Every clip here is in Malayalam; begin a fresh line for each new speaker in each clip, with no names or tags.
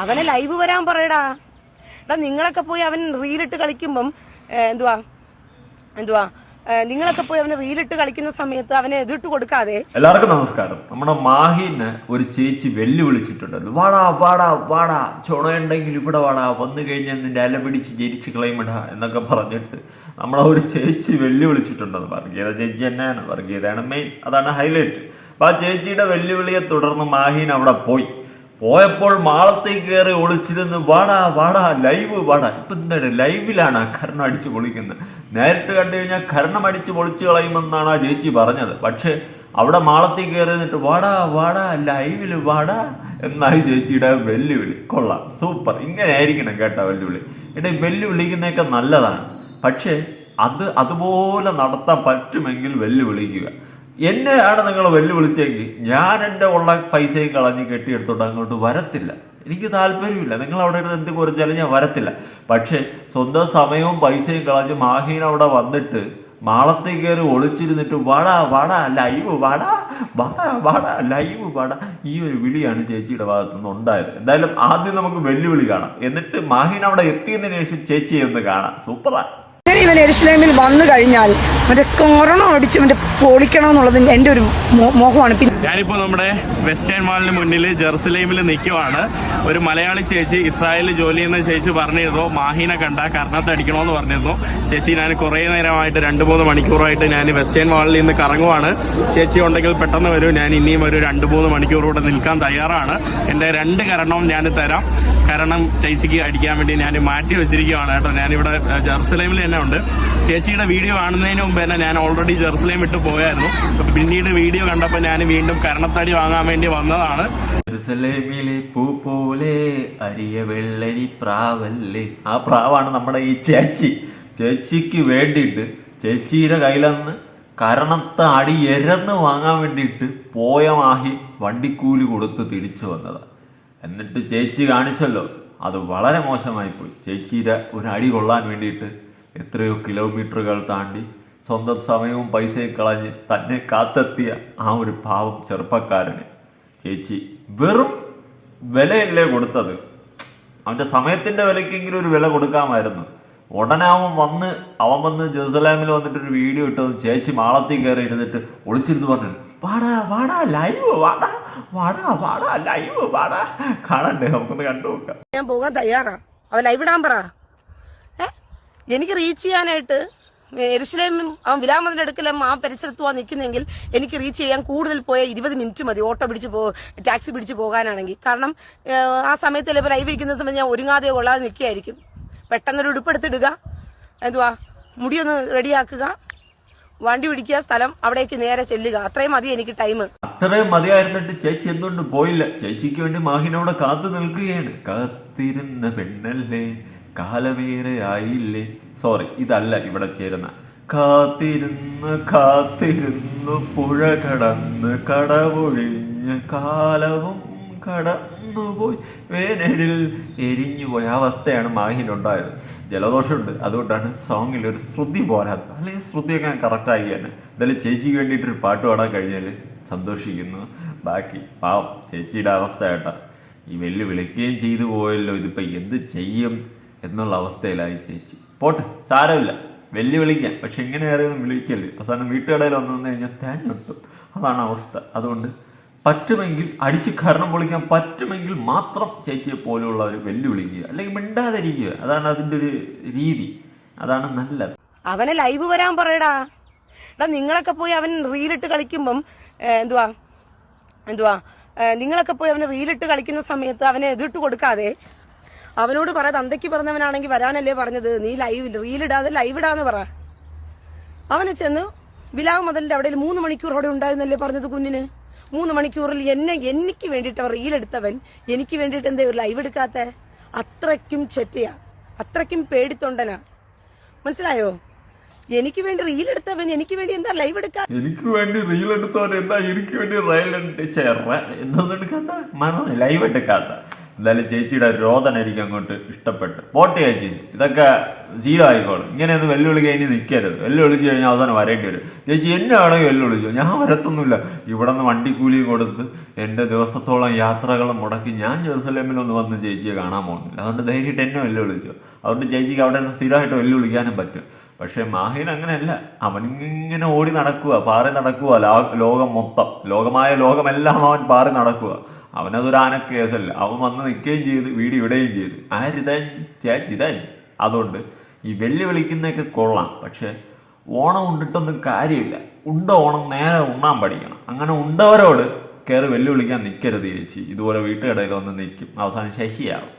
അവനെ ലൈവ് വരാൻ പറയടാ. എടാ നിങ്ങളൊക്കെ പോയി അവൻ റീലിട്ട് കളിക്കുമ്പം എന്തുവാ? എന്തുവാ? നിങ്ങളൊക്കെ പോയി അവന് റീലിട്ട് കളിക്കുന്ന സമയത്ത് അവനെ എതിർട്ട് കൊടുക്കാതെ.
എല്ലാവർക്കും നമസ്കാരം. നമ്മുടെ മാഹിന് ഒരു ചേച്ചി വെല്ലുവിളിച്ചിട്ടുണ്ടല്ലോ വാടാ വാടാ വാടാ ചുണയുണ്ടെങ്കിൽ ഇവിടെ വാടാ വന്നു കഴിഞ്ഞാൽ നിന്റെ അല പിടിച്ച് ജനിച്ച് കളയുമിടാ എന്നൊക്കെ പറഞ്ഞിട്ട് നമ്മളെ ഒരു ചേച്ചി വെല്ലുവിളിച്ചിട്ടുണ്ടെന്ന് വർഗീയത ചേച്ചി തന്നെയാണ് വർഗീയതയാണ് മെയിൻ അതാണ് ഹൈലൈറ്റ് അപ്പൊ ആ ചേച്ചിയുടെ വെല്ലുവിളിയെ തുടർന്ന് മാഹീൻ അവിടെ പോയി. പോയപ്പോൾ മാളത്തേക്ക് കയറി ഒളിച്ചിരുന്ന് വാടാ വാടാ ലൈവ് വാടാ. ഇപ്പൊ എന്താണ് ലൈവിലാണ് കരണം അടിച്ച് പൊളിക്കുന്നത്. നേരിട്ട് കണ്ടു കഴിഞ്ഞാൽ കരണം അടിച്ച് പൊളിച്ചു കളയുമെന്നാണ് ആ ചേച്ചി പറഞ്ഞത്. പക്ഷേ അവിടെ മാളത്തിൽ കയറി നിന്നിട്ട് വാടാ വാടാ ലൈവിൽ വാടാ എന്നായി ചേച്ചിയുടെ വെല്ലുവിളി. കൊള്ളാം സൂപ്പർ. ഇങ്ങനെ ആയിരിക്കണം കേട്ടോ വെല്ലുവിളി. എടാ വെല്ലുവിളിക്കുന്നതൊക്കെ നല്ലതാണ്. പക്ഷേ അത് അതുപോലെ നടത്താൻ പറ്റുമെങ്കിൽ വെല്ലുവിളിക്കുക. എന്നെയാണ് നിങ്ങൾ വെല്ലുവിളിച്ചെങ്കിൽ ഞാൻ എന്റെ ഉള്ള പൈസയും കളഞ്ഞ് കെട്ടിയെടുത്തോണ്ട് അങ്ങോട്ട് വരത്തില്ല. എനിക്ക് താല്പര്യമില്ല. നിങ്ങൾ അവിടെ ഇരുന്ന് എന്ത് കുറച്ചാലും ഞാൻ വരത്തില്ല. പക്ഷേ സ്വന്തം സമയവും പൈസയും കളഞ്ഞ് മാഹീൻ അവിടെ വന്നിട്ട് മാളത്തിൽ കയറി ഒളിച്ചിരുന്നിട്ട് വട വട ലൈവ് വട വട വട ലൈവ് വട ഈ ഒരു വിളിയാണ് ചേച്ചിയുടെ ഭാഗത്തു നിന്ന് ഉണ്ടായത്. എന്തായാലും ആദ്യം നമുക്ക് വെല്ലുവിളി കാണാം. എന്നിട്ട് മാഹീൻ അവിടെ എത്തിയതിനു ശേഷം ചേച്ചിയെ ഒന്ന് കാണാം. സൂപ്പറാണ്
ഇവൻ വന്നു കഴിഞ്ഞാൽ മറ്റേ കൊറോണ അടിച്ച് മറ്റേ പൊളിക്കണം എന്നുള്ളത് എന്റെ ഒരു മോഹമാണ്. പിന്നെ
ഞാനിപ്പോൾ നമ്മുടെ വെസ്റ്റേൺ മാളിന് മുന്നിൽ ജെറുസലേമിൽ നിൽക്കുവാണ് ഒരു മലയാളി ചേച്ചി ഇസ്രായേലിൽ ജോലി ചെയ്യുന്ന ചേച്ചി പറഞ്ഞിരുന്നു. മാഹീനെ കണ്ട കർണത്ത് അടിക്കണമെന്ന് പറഞ്ഞിരുന്നു. ചേച്ചി ഞാൻ കുറേ നേരമായിട്ട് രണ്ട് മൂന്ന് മണിക്കൂറായിട്ട് ഞാൻ വെസ്റ്റേൺ മാളിൽ നിന്ന് കറങ്ങുവാണ്. ചേച്ചി ഉണ്ടെങ്കിൽ പെട്ടെന്ന് വരും. ഞാൻ ഇനിയും ഒരു രണ്ട് മൂന്ന് മണിക്കൂർ കൂടെ നിൽക്കാൻ തയ്യാറാണ്. എന്റെ രണ്ട് കരണവും ഞാൻ തരാം. കാരണം ചേച്ചിക്ക് അടിക്കാൻ വേണ്ടി ഞാൻ മാറ്റി വെച്ചിരിക്കുകയാണ് കേട്ടോ. ഞാനിവിടെ ജെറുസലേമിൽ തന്നെ ഉണ്ട്. ചേച്ചിയുടെ വീഡിയോ കാണുന്നതിന് മുമ്പ് തന്നെ ഞാൻ ഓൾറെഡി ജെറുസലേം വിട്ട് പോയായിരുന്നു. അപ്പൊ പിന്നീട് വീഡിയോ കണ്ടപ്പോൾ ഞാൻ വീണ്ടും കരണത്തടി വാങ്ങാൻ വേണ്ടി വന്നതാണ്.
പൂ പോലെ അരിയ വെള്ളരി പ്രാവല്ലേ? ആ പ്രാവാണ് നമ്മുടെ ഈ ചേച്ചി. ചേച്ചിക്ക് വേണ്ടിയിട്ട് ചേച്ചിയുടെ കയ്യിലന്ന് കരണത്ത് അടി എരന്ന് വാങ്ങാൻ വേണ്ടിയിട്ട് പോയ മാഹി വണ്ടിക്കൂലി കൊടുത്ത് തിരിച്ചു വന്നത്. എന്നിട്ട് ചേച്ചി കാണിച്ചല്ലോ. അത് വളരെ മോശമായി പോയി ചേച്ചിയുടെ ഒരു അടി കൊള്ളാൻ വേണ്ടിയിട്ട് എത്രയോ കിലോമീറ്ററുകൾ താണ്ടി സ്വന്തം സമയവും പൈസയും കളഞ്ഞ് തന്നെ കാത്തെത്തിയ ആ ഒരു പാവം ചെറുപ്പക്കാരന്. ചേച്ചി വെറും വിലയല്ലേ കൊടുത്തത്. അവന്റെ സമയത്തിന്റെ വിലക്കെങ്കിലും ഒരു വില കൊടുക്കാമായിരുന്നു. ഉടനെ അവൻ വന്ന് അവൻ വന്ന് ജെറുസലാമിൽ വന്നിട്ട് ഒരു വീഡിയോ ഇട്ടത് ചേച്ചി മാളത്തിൽ കയറി ഇരുന്നിട്ട് ഒളിച്ചിരുന്ന് പറഞ്ഞു വാടാ വാടാ ലൈവ് വാടാ വാടാ വാടാ ലൈവ് വാടാ. കാണണ്ടേ നമുക്കൊന്ന് കണ്ടു നോക്കാം
ഞാൻ പോകാൻ തയ്യാറാ. അവൻ ലൈവ് ഇടാൻ പറ. എനിക്ക് റീച്ച് ചെയ്യാനായിട്ട് എരുസലേമും ആ വിലാമതിന്റെ അടുക്കലും ആ പരിസരത്ത് പോകാൻ നിൽക്കുന്നെങ്കിൽ എനിക്ക് റീച്ച് ചെയ്യാൻ കൂടുതൽ പോയ ഇരുപത് മിനിറ്റ് മതി. ഓട്ടോ പിടിച്ച് പോ ടാക്സി പിടിച്ച് പോകാനാണെങ്കിൽ. കാരണം ആ സമയത്ത് ചിലപ്പോൾ ലൈവ് ഇരിക്കുന്ന സമയത്ത് ഞാൻ ഒരുങ്ങാതെ കൊള്ളാതെ നിൽക്കുകയായിരിക്കും. പെട്ടെന്നൊരു ഉടുപ്പെടുത്തിടുക. എന്തുവാ? മുടിയൊന്ന് റെഡിയാക്കുക വണ്ടി പിടിക്കുക സ്ഥലം അവിടേക്ക് നേരെ ചെല്ലുക. അത്രയും മതി എനിക്ക് ടൈം
അത്രയും മതിയായിരുന്നിട്ട് ചേച്ചി എന്തുകൊണ്ട് പോയില്ല? ചേച്ചിക്ക് വേണ്ടി മാഹിനോടെ കാത്തു നിൽക്കുകയാണ്. കാത്തിരുന്ന പെണ്ണല്ലേ? കാലമേറെ ആയില്ലേ സോറി ഇതല്ല ഇവിടെ ചേരുന്ന. കാത്തിരുന്ന് കാത്തിരുന്നു പുഴ കടന്ന് കടവൊഴിഞ്ഞ് കാലവും കടന്നുപോയി. വേനലിൽ എരിഞ്ഞുപോയ പോയ അവസ്ഥയാണ് മാഹിനുണ്ടായത് ജലദോഷമുണ്ട്. അതുകൊണ്ടാണ് സോങ്ങിൽ ഒരു ശ്രുതി പോരാത്തത്. അല്ലെങ്കിൽ ശ്രുതിയൊക്കെ ഞാൻ കറക്റ്റ് ആക്കിയാണ് എന്തായാലും ചേച്ചിക്ക് വേണ്ടിയിട്ട് ഒരു പാട്ട് പാടാൻ കഴിഞ്ഞാൽ സന്തോഷിക്കുന്നു. ബാക്കി പാവം ചേച്ചിയുടെ അവസ്ഥ കേട്ടാ. ഈ വെല്ലു വിളിക്കുകയും ചെയ്തു പോയല്ലോ. ഇതിപ്പോൾ എന്ത് ചെയ്യും? എന്നുള്ള അവസ്ഥയിലായി ചേച്ചി. പോട്ടെ സാരമില്ല. വെല്ലുവിളിക്കാം. പക്ഷെ ഇങ്ങനെ ആരെയൊന്നും വിളിക്കല്ലേ? അവസാനം വീട്ടുകടയിൽ വന്നു വന്നു കഴിഞ്ഞാൽ തേഞ്ഞൊട്ടും അതാണ് അവസ്ഥ. അതുകൊണ്ട് പറ്റുമെങ്കിൽ അടിച്ച് കരണം പൊളിക്കാൻ പറ്റുമെങ്കിൽ മാത്രം ചേച്ചിയെ പോലെയുള്ളവർ വെല്ലുവിളിക്കുക. അല്ലെങ്കിൽ മിണ്ടാതിരിക്കുക. അതാണ് അതിന്റെ ഒരു രീതി. അതാണ് നല്ലത്.
അവനെ ലൈവ് വരാൻ പറയടാ. എടാ നിങ്ങളൊക്കെ പോയി അവൻ റീലിട്ട് കളിക്കുമ്പം എന്തുവാ? എന്തുവാ? നിങ്ങളൊക്കെ പോയി അവന് റീലിട്ട് കളിക്കുന്ന സമയത്ത് അവനെ എതിർട്ട് കൊടുക്കാതെ അവനോട് പറ തന്തയ്ക്ക് പറഞ്ഞവനാണെങ്കിൽ വരാനല്ലേ പറഞ്ഞത്? നീ ലൈവ് റീലിടാതെ ലൈവ് ഇടാന്ന് പറ. അവനെ ചെന്ന് വിലാവ് മുതലിന്റെ അവിടെ മൂന്ന് മണിക്കൂർ അവിടെ ഉണ്ടായിരുന്നല്ലേ പറഞ്ഞത് കുഞ്ഞിന്? മൂന്ന് മണിക്കൂറിൽ എന്നെ എനിക്ക് വേണ്ടിയിട്ട് റീൽ റീലെടുത്തവൻ എനിക്ക് വേണ്ടിയിട്ട് എന്തേ ഒരു ലൈവ് എടുക്കാത്ത? അത്രയ്ക്കും ചെറ്റയാ. അത്രയ്ക്കും പേടിത്തൊണ്ടനാ. മനസ്സിലായോ? എനിക്ക് വേണ്ടി റീൽ എടുത്തവൻ എനിക്ക് വേണ്ടി എന്താ ലൈവ് എടുക്കാ?
എനിക്ക് വേണ്ടി റീൽ എടുത്തവൻ എന്താ? എനിക്ക് വേണ്ടി എന്താണെന്ന് എടുക്കാത്ത ലൈവ് എടുക്കാത്ത. എന്തായാലും ചേച്ചിയുടെ രോദന എനിക്ക് അങ്ങോട്ട് ഇഷ്ടപ്പെട്ടു. പോട്ടെ ചേച്ചി ഇതൊക്കെ ശീലമായിക്കോളും ഇങ്ങനെയൊന്നും വെല്ലുവിളി കഴിഞ്ഞ് നിൽക്കരുത്. വെല്ലുവിളിച്ച് കഴിഞ്ഞാൽ അവസാനം വരേണ്ടി വരും. ചേച്ചി എന്നെ ആണെങ്കിൽ വെല്ലുവിളിച്ചു ഞാൻ വരത്തൊന്നുമില്ല. ഇവിടെ നിന്ന് വണ്ടിക്കൂലി കൊടുത്ത് എന്റെ ദിവസത്തോളം യാത്രകൾ മുടക്കി ഞാൻ ജെറുസലേമിലൊന്ന് വന്ന് ചേച്ചിയെ കാണാൻ പോകുന്നില്ല. അതുകൊണ്ട് ധൈര്യമായിട്ട് എന്നെ വെല്ലുവിളിച്ചു. അതുകൊണ്ട് ചേച്ചിക്ക് അവിടെ നിന്ന് സ്ഥിരമായിട്ട് വെല്ലുവിളിക്കാനും പറ്റും. പക്ഷേ മാഹിൻ അങ്ങനെയല്ല. അവനിങ്ങനെ ഓടി നടക്കുക പാറി നടക്കുക ലോകം മൊത്തം. ലോകമായ ലോകമെല്ലാം അവൻ പാറി നടക്കുക. അവനതൊരു ആനക്കേസല്ല. അവൻ വന്ന് നിൽക്കുകയും ചെയ്ത് വീട് ഇവിടെയും ചെയ്തു. ആരിതാൻ? ചേച്ചിതാൻ. അതുകൊണ്ട് ഈ വെല്ലുവിളിക്കുന്നതൊക്കെ കൊള്ളാം. പക്ഷേ ഓണം ഉണ്ടിട്ടൊന്നും കാര്യമില്ല. ഉണ്ട ഓണം നേരെ ഉണ്ണാൻ പഠിക്കണം. അങ്ങനെ ഉണ്ടവരോട് കയറി വെല്ലുവിളിക്കാൻ നിൽക്കരുത് ചേച്ചി. ഇതുപോലെ വീട്ടുകടയിൽ വന്ന് നിൽക്കും. അവസാനം ശശിയാവും.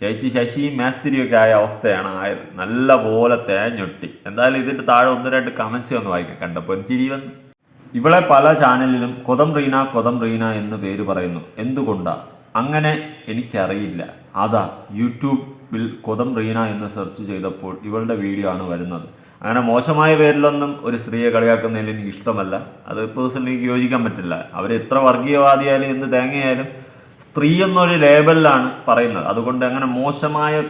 ചേച്ചി ശശിയും മേസ്തിരിയൊക്കെ ആയ അവസ്ഥയാണ് ആയത്. നല്ല പോലെ തേഞ്ഞൊട്ടി. എന്തായാലും ഇതിന്റെ താഴെ ഒന്ന് രണ്ട് കമൻസ് ഒന്ന് വായിക്കാം. കണ്ടപ്പോൾ ചിരി വന്നു. ഇവളെ പല ചാനലിലും കൊതം റീന കൊതം റീന എന്ന് പേര് പറയുന്നു. എന്തുകൊണ്ടാ? അങ്ങനെ എനിക്കറിയില്ല. അതാ യൂട്യൂബിൽ കൊതം റീന എന്ന് സെർച്ച് ചെയ്തപ്പോൾ ഇവളുടെ വീഡിയോ ആണ് വരുന്നത്. അങ്ങനെ മോശമായ പേരിലൊന്നും ഒരു സ്ത്രീയെ കളിയാക്കുന്നതിൽ എനിക്ക് ഇഷ്ടമല്ല. അത് പേഴ്സണലി എനിക്ക് യോജിക്കാൻ പറ്റില്ല. അവർ എത്ര വർഗീയവാദിയായാലും എന്ത് തേങ്ങയായാലും സ്ത്രീ എന്നൊരു ലേബലിലാണ് പറയുന്നത്. അതുകൊണ്ട് അങ്ങനെ മോശമായ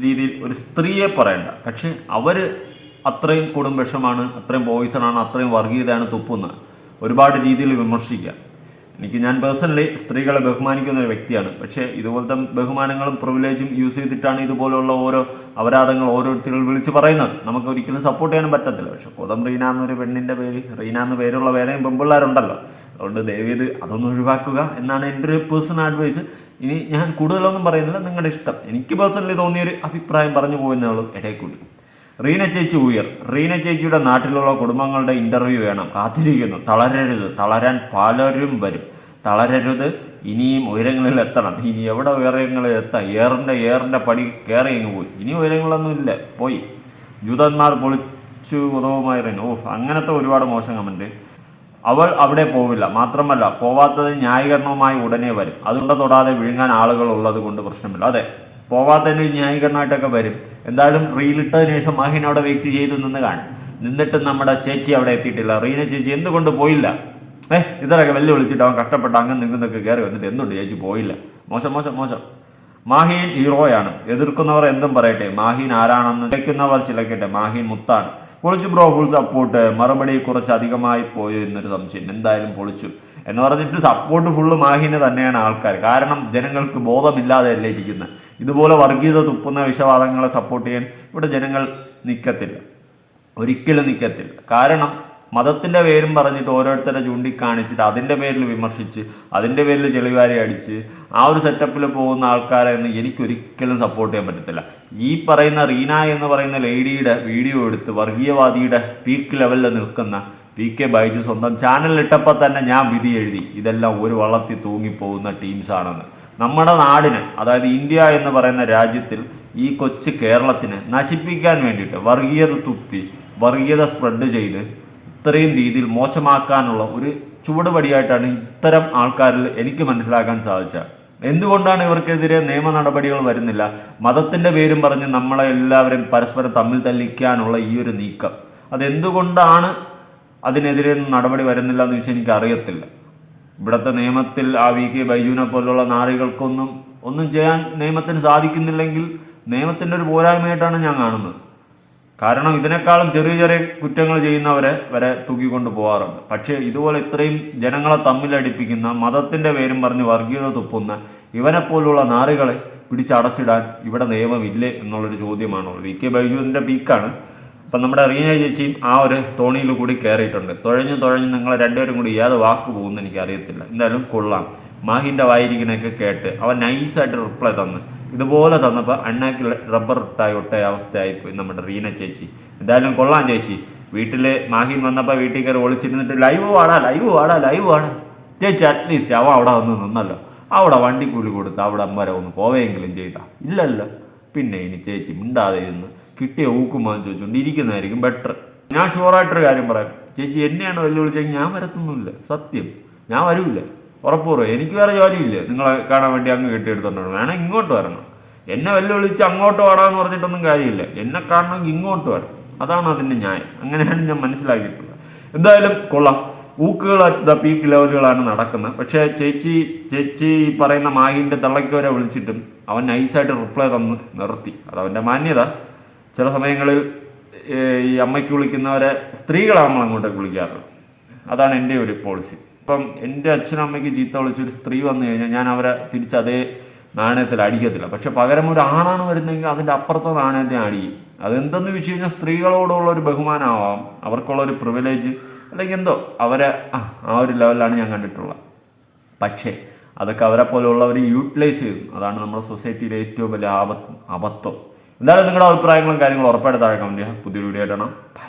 രീതിയിൽ ഒരു സ്ത്രീയെ പറയണ്ട. പക്ഷെ അവർ അത്രയും കൊടും വിഷമാണ് അത്രയും പോയിസണാണ് അത്രയും വർഗീയതയാണ് തുപ്പുന്നത്. ഒരുപാട് രീതിയിൽ വിമർശിക്കാം. എനിക്ക് ഞാൻ പേഴ്സണലി സ്ത്രീകളെ ബഹുമാനിക്കുന്ന ഒരു വ്യക്തിയാണ്. പക്ഷേ ഇതുപോലത്തെ ബഹുമാനങ്ങളും പ്രിവിലേജും യൂസ് ചെയ്തിട്ടാണ് ഇതുപോലുള്ള ഓരോ അപരാധങ്ങൾ ഓരോരുത്തരും വിളിച്ച് പറയുന്നത്. നമുക്ക് ഒരിക്കലും സപ്പോർട്ട് ചെയ്യാനും പറ്റത്തില്ല. പക്ഷെ കൊതം റീന എന്നൊരു പെണ്ണിന്റെ പേര് റീന എന്ന പേരുള്ള വേറെയും പെമ്പിള്ളേരുണ്ടല്ലോ അതുകൊണ്ട് ദയവേത് അതൊന്നും ഒഴിവാക്കുക എന്നാണ് എന്റെ ഒരു പേഴ്സണൽ അഡ്വൈസ് ഇനി ഞാൻ കൂടുതലൊന്നും പറയുന്നില്ല. നിങ്ങളുടെ ഇഷ്ടം. എനിക്ക് പേഴ്സണലി തോന്നിയൊരു അഭിപ്രായം പറഞ്ഞു പോകുന്നേ ഉള്ളൂ. ഇടയിൽ കൂടി റീന ചേച്ചി ഉയർ. റീന ചേച്ചിയുടെ നാട്ടിലുള്ള കുടുംബങ്ങളുടെ ഇന്റർവ്യൂ വേണം. കാത്തിരിക്കുന്നു. തളരരുത്. തളരാൻ പലരും വരും. തളരരുത്. ഇനിയും ഉയരങ്ങളിൽ എത്തണം. ഇനി എവിടെ ഉയരങ്ങളിൽ എത്താം? ഏറിന്റെ ഏറിന്റെ പടി കയറി അങ്ങ് പോയി. ഇനി ഉയരങ്ങളൊന്നും ഇല്ല. പോയി. ജൂതന്മാർ പൊളിച്ചു ഉദവുമായിരുന്നു ഓഫ് അങ്ങനത്തെ ഒരുപാട് മോശം കമന്റ് അവൾ അവിടെ പോവില്ല. മാത്രമല്ല പോവാത്തത് ന്യായീകരണവുമായി ഉടനെ വരും. അതുകൊണ്ട് തൊടാതെ വിഴുങ്ങാൻ ആളുകൾ ഉള്ളത് കൊണ്ട് പ്രശ്നമില്ല. അതെ. പോവാത്തതിന് ന്യായീകരണമായിട്ടൊക്കെ വരും. എന്തായാലും റീലിട്ടതിന് ശേഷം മാഹിൻ അവിടെ വെയിറ്റ് ചെയ്ത് നിന്ന് കാണും. നിന്നിട്ട് നമ്മുടെ ചേച്ചി അവിടെ എത്തിയിട്ടില്ല. റീന ചേച്ചി എന്തുകൊണ്ട് പോയില്ല? ഏഹ് ഇത്രയൊക്കെ വെല്ലു വിളിച്ചിട്ട് അവൻ കഷ്ടപ്പെട്ട് അങ്ങനെ നിങ്ങൾക്കൊക്കെ കയറി വന്നിട്ട് എന്തുണ്ട് ചേച്ചി പോയില്ല? മോശം മോശം മോശം. മാഹീൻ ഹീറോയാണ്. എതിർക്കുന്നവർ എന്തും പറയട്ടെ. മാഹീൻ ആരാണെന്ന് ചിലയ്ക്കുന്നവർ ചിലക്കട്ടെ. മാഹീൻ മുത്താണ്. പൊളിച്ചു ബ്രോ ഫുൾ സപ്പോർട്ട് മറുപടി കുറച്ച് അധികമായി പോയി എന്നൊരു സംശയം. എന്തായാലും പൊളിച്ചു. എന്ന് പറഞ്ഞിട്ട് സപ്പോർട്ട് ഫുള്ള് മാഹിന് തന്നെയാണ് ആൾക്കാർ. കാരണം ജനങ്ങൾക്ക് ബോധമില്ലാതെയല്ലേ ഇരിക്കുന്നത്? ഇതുപോലെ വർഗീയത തുപ്പുന്ന വിഷവാദങ്ങളെ സപ്പോർട്ട് ചെയ്യാൻ ഇവിടെ ജനങ്ങൾ നിൽക്കത്തില്ല ഒരിക്കലും നിൽക്കത്തില്ല കാരണം മതത്തിന്റെ പേരും പറഞ്ഞിട്ട് ഓരോരുത്തരെ ചൂണ്ടിക്കാണിച്ചിട്ട് അതിന്റെ പേരിൽ വിമർശിച്ച് അതിന്റെ പേരിൽ ചെളിവാരി അടിച്ച് ആ ഒരു സെറ്റപ്പിൽ പോകുന്ന ആൾക്കാരെ ഒന്നും എനിക്കൊരിക്കലും സപ്പോർട്ട് ചെയ്യാൻ പറ്റത്തില്ല. ഈ പറയുന്ന റീന എന്ന് പറയുന്ന ലേഡിയുടെ വീഡിയോ എടുത്ത് വർഗീയവാദിയുടെ പീക്ക് ലെവലിൽ നിൽക്കുന്ന പി കെ ബൈജു സ്വന്തം ചാനലിലിട്ടപ്പോൾ തന്നെ ഞാൻ വിധി എഴുതി. ഇതെല്ലാം ഒരു വള്ളത്തിൽ തൂങ്ങിപ്പോകുന്ന ടീംസാണെന്ന് നമ്മുടെ നാടിന് അതായത് ഇന്ത്യ എന്ന് പറയുന്ന രാജ്യത്തിൽ ഈ കൊച്ചു കേരളത്തിനെ നശിപ്പിക്കാൻ വേണ്ടിയിട്ട് വർഗീയത തുപ്പി വർഗീയത സ്പ്രെഡ് ചെയ്ത് ഇത്രയും രീതിയിൽ മോശമാക്കാനുള്ള ഒരു ചുവടുപടിയായിട്ടാണ് ഇത്തരം ആൾക്കാരിൽ എനിക്ക് മനസ്സിലാക്കാൻ സാധിച്ചത്. എന്തുകൊണ്ടാണ് ഇവർക്കെതിരെ നിയമ നടപടികൾ വരുന്നില്ല? മതത്തിന്റെ പേരും പറഞ്ഞ് നമ്മളെ എല്ലാവരും പരസ്പരം തമ്മിൽ തല്ലിക്കാനുള്ള ഈ ഒരു നീക്കം. അതെന്തുകൊണ്ടാണ് അതിനെതിരെ നടപടി വരുന്നില്ല എന്ന് ചോദിച്ചാൽ എനിക്ക് അറിയത്തില്ല ഇവിടുത്തെ നിയമത്തിൽ ആ വി. കെ. ബൈജുവിനെ പോലുള്ള നാറികൾക്കൊന്നും ഒന്നും ചെയ്യാൻ നിയമത്തിന് സാധിക്കുന്നില്ലെങ്കിൽ നിയമത്തിന്റെ ഒരു പോരായ്മയായിട്ടാണ് ഞാൻ കാണുന്നത്. കാരണം ഇതിനേക്കാളും ചെറിയ ചെറിയ കുറ്റങ്ങൾ ചെയ്യുന്നവരെ വരെ തൂക്കിക്കൊണ്ട് പോകാറുണ്ട്. പക്ഷേ ഇതുപോലെ ഇത്രയും ജനങ്ങളെ തമ്മിലടിപ്പിക്കുന്ന മതത്തിന്റെ പേരും പറഞ്ഞ് വർഗീയത തുപ്പുന്ന ഇവനെപ്പോലുള്ള നാറികളെ പിടിച്ചടച്ചിടാൻ ഇവിടെ നിയമമില്ലേ എന്നുള്ളൊരു ചോദ്യമാണുള്ളത് വി. കെ. ബൈജുവിന്റെ പീക്കാണ്. അപ്പം നമ്മുടെ റീന ചേച്ചിയും ആ ഒരു തോണിയിൽ കൂടി കയറിയിട്ടുണ്ട്. തുഴഞ്ഞു തുഴഞ്ഞ് നിങ്ങൾ രണ്ടുപേരും കൂടി ഏത് വാക്ക് പോകുമെന്ന് എനിക്ക് അറിയത്തില്ല എന്തായാലും കൊള്ളാം. മാഹിന്റെ വായിരിക്കണൊക്കെ കേട്ട് അവൻ നൈസായിട്ട് റിപ്ലൈ തന്ന്. ഇതുപോലെ തന്നപ്പോൾ അണ്ണാക്ക് റബ്ബർ ഇട്ടായി ഒട്ടേ അവസ്ഥയായിപ്പോയി നമ്മുടെ റീന ചേച്ചി. എന്തായാലും കൊള്ളാം ചേച്ചി. വീട്ടിൽ മാഹിൻ വന്നപ്പോൾ വീട്ടിൽ കയറി ഒളിച്ചിരുന്നിട്ട് ലൈവ് വാടാ ലൈവ് വാടാ ലൈവ് വാടാ. ചേച്ചി അറ്റ്ലീസ്റ്റ് അവൻ അവിടെ വന്ന് നിന്നല്ലോ. അവിടെ വണ്ടിക്കൂലി കൊടുത്ത് അവിടെ അമ്മരെ ഒന്ന് പോവുകയെങ്കിലും ചെയ്താ. ഇല്ലല്ലോ. പിന്നെ ഇനി ചേച്ചി മിണ്ടാതെ ഇരുന്ന് കിട്ടിയ ഊക്കുമാന്ന് ചോദിച്ചുകൊണ്ട് ഇരിക്കുന്നതായിരിക്കും ബെറ്റർ ഞാൻ ഷുവറായിട്ടൊരു കാര്യം പറയാം. ചേച്ചി എന്നെയാണ് വെല്ലുവിളിച്ചെങ്കിൽ ഞാൻ വരത്തൊന്നുമില്ല. സത്യം. ഞാൻ വരൂല്ല. ഉറപ്പുറവ് എനിക്ക് വേറെ ജോലിയില്ല. നിങ്ങളെ കാണാൻ വേണ്ടി അങ്ങ് കെട്ടിയെടുത്തോണ്ടാണ്. വേണം ഇങ്ങോട്ട് വരണം. എന്നെ വെല്ലുവിളിച്ച് അങ്ങോട്ട് വാടാന്ന് പറഞ്ഞിട്ടൊന്നും കാര്യമില്ല. എന്നെ കാണണമെങ്കിൽ ഇങ്ങോട്ട് വരണം. അതാണ് അതിന്റെ ന്യായം. അങ്ങനെയാണ് ഞാൻ മനസ്സിലാക്കിയിട്ടുള്ളത്. എന്തായാലും കൊള്ളാം. ഊക്കുകൾ അറ്റ് പീക്ക് ലെവലുകളാണ് നടക്കുന്നത്. പക്ഷേ ചേച്ചി ചേച്ചി പറയുന്ന മാഹിന്റെ തള്ളയ്ക്കവരെ വിളിച്ചിട്ടും അവൻ നൈസായിട്ട് റിപ്ലൈ തന്ന് നിർത്തി. അത് അവന്റെ മാന്യത. ചില സമയങ്ങളിൽ ഈ അമ്മയ്ക്ക് വിളിക്കുന്നവരെ സ്ത്രീകളാണ് നമ്മൾ അങ്ങോട്ടേക്ക് വിളിക്കാറുള്ളത് അതാണ് എന്റെ ഒരു പോളിസി ഇപ്പം എന്റെ അച്ഛനും അമ്മയ്ക്ക് ചീത്ത വിളിച്ചൊരു സ്ത്രീ വന്നു കഴിഞ്ഞാൽ ഞാൻ അവരെ തിരിച്ച് അതേ നാണയത്തിൽ അടിക്കത്തില്ല. പക്ഷെ പകരം ഒരു ആണാണ് വരുന്നതെങ്കിൽ അതിന്റെ അപ്പുറത്തെ നാണയത്തെ അടിക്കും അതെന്തെന്ന് ചോദിച്ചു കഴിഞ്ഞാൽ സ്ത്രീകളോടുള്ള ഒരു ബഹുമാനമാവാം. അവർക്കുള്ള ഒരു പ്രിവിലേജ് അല്ലെങ്കിൽ എന്തോ അവരെ ആ ഒരു ലെവലിലാണ് ഞാൻ കണ്ടിട്ടുള്ളത്. പക്ഷേ അതൊക്കെ അവരെ പോലെയുള്ളവർ യൂട്ടിലൈസ് ചെയ്യും. അതാണ് നമ്മുടെ സൊസൈറ്റിയിലെ ഏറ്റവും വലിയ ആപത്ത് അബദ്ധം. എന്തായാലും നിങ്ങളുടെ അഭിപ്രായങ്ങളും കാര്യങ്ങളും ഉറപ്പായിട്ട് താഴെ കമന്റ് ചെയ്യുക പുതിയൊരു വീഡിയോ ആയിട്ടാണ് ബൈ